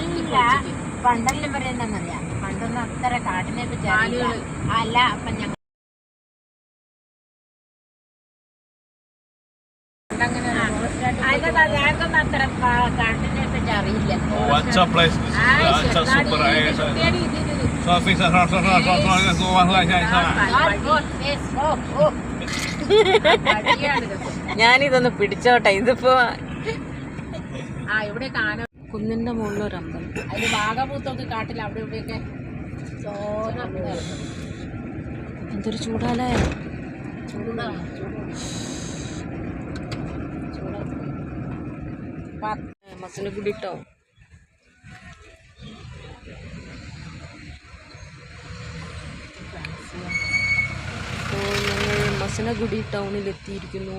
അല്ല പണ്ടെല്ലാം പറയുന്നറിയാം പണ്ടൊന്നും അത്ര കാട്ടിനൊക്കെ അല്ല അപ്പൊ ഞങ്ങൾ ഞാനിതൊന്ന് പിടിച്ചോട്ടെ. ഇതിപ്പോ ആ ഇവിടെ കാണാൻ മുകളിൽ ഒരു അമ്പലം അതിന് വാഗപൂത്തൊക്കെ കാട്ടിൽ അവിടെ ഇവിടെയൊക്കെ ചോര എന്തൊരു ചൂടാലേ ചൂടാണ് മസിനെ കൂടിട്ടോ? അപ്പോൾ ഞങ്ങൾ മസനഗുഡി ടൗണിൽ എത്തിയിരിക്കുന്നു